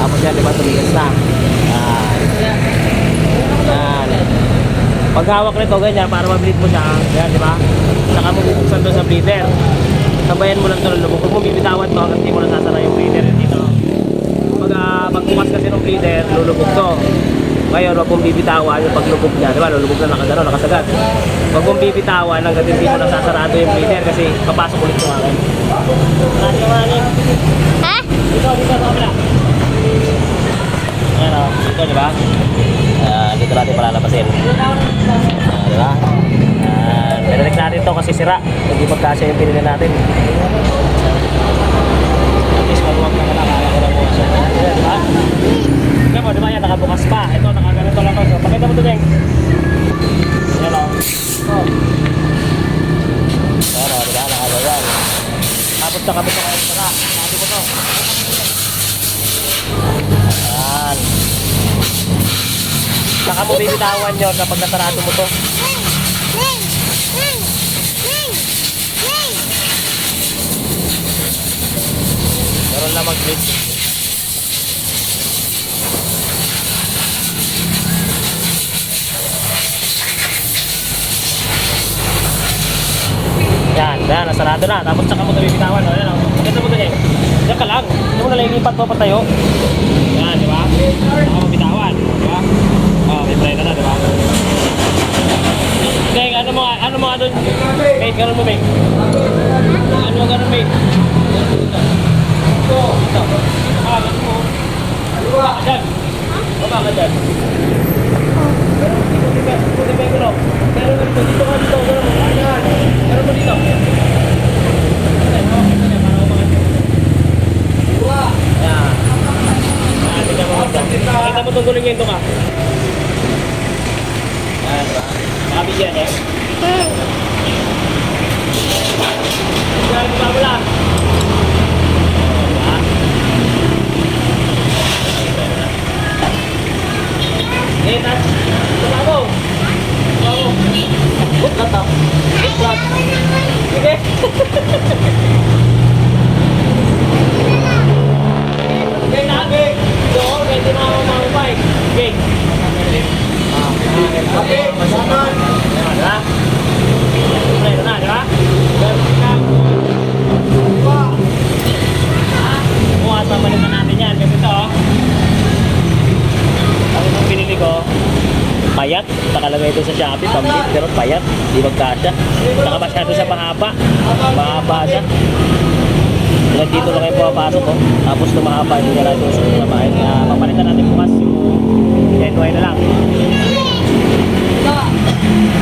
Tapos yan, di ba, tumigas na. Yan. Yan. Pag hawak nito, ganyan, para ma-bleed mo siya. Yan, di ba? Saka mo bubuksan doon sa bleeder. Sabayan mo lang ng lubog. Mo bibitawan to hanggang hindi mo nasasara yung bleeder dito. Pag uh, pagbukas kasi ng bleeder, lulubog to. Ngayon, huwag mong bibitawan yung paglubog niya. Di ba? Lulubog na nakagano, nakasagat. Huwag mong bibitawan hanggang hindi mo nasasarado yung bleeder kasi papasok ulit yung maraming. Ha? Dito, dito, sa kabila. Ayan o, dito, di ba? Ah, dito natin palalabasin. Ah, di ba? Ah, Pinalik natin to kasi sira. Hindi magkasya yung pinili natin. At least maluwag na lang Saka mo bibitawan yun kapag nasarado mo to. Meron lang mag-grade. Yan, yan, nasarado na. Tapos saka mo ito bibitawan. O, yan o. Maganda mo ito eh. Yan ka lang. Hindi mo na lang ilipat mo patayo. Yan, di ba? Saka mo bitawan. Di ba? Oh, may preno na, di ba? Deng, ano mo doon? Mate, ganun mo, mate. Ano ganun, mate? Ito, ito. Ah, ganun mo. Ka dyan. Baba ka dyan. Ganun, dito, dito, dito, dito, dito, dito. Dito ka, dito, ganun mo. Ayan. Ganun mo dito. Kita mo itong gulong yun, ka. Ayan? Makabigyan eh. Okay, lagi. Doon, pwede na ako mamupay. Okay. Okay, masaman. Ayan, ha? Ayan na, di ba? Ganun ka. Ha? Bukas pamalitan natin yan. Kasi ito, oh. Ang itong pinili ko, payat. Nakalagay ito sa Shopee, pambit, pero payat. Di magkasya. Saka masyado siya mahaba. Mahaba siya. Hanggang dito lang kayo pumapasok ko. Tapos tumahaba, hindi na natin sa kumain. Kaya papalitan natin bukas yung NY na lang.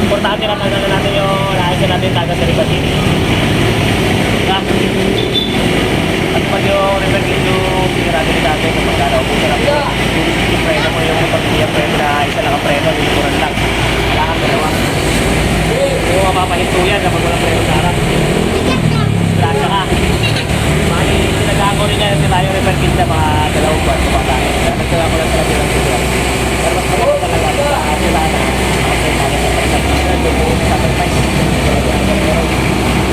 Importante na tanggalan natin yung lahat natin taga sa ribatin. Ha? At pag yung repair kit yung pinirado ni dati kapag kala upo sa lang. Yung preno mo yung pag yung preno na isa lang ang preno, lilikuran lang. Wala kang dalawa. Yung mapapahinto yan kapag walang preno sa harap. Grasa ka. Mali, sinagaan ko rin yan sila yung repair kit na mga dalawang buwan sa bata. Kaya nagsaga ko lang sila bilang sila. Pero mas maganda talaga sa sila na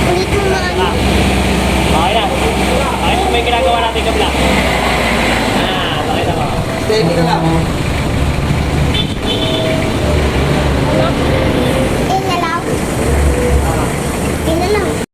Ulit mo mga Okay na. Okay,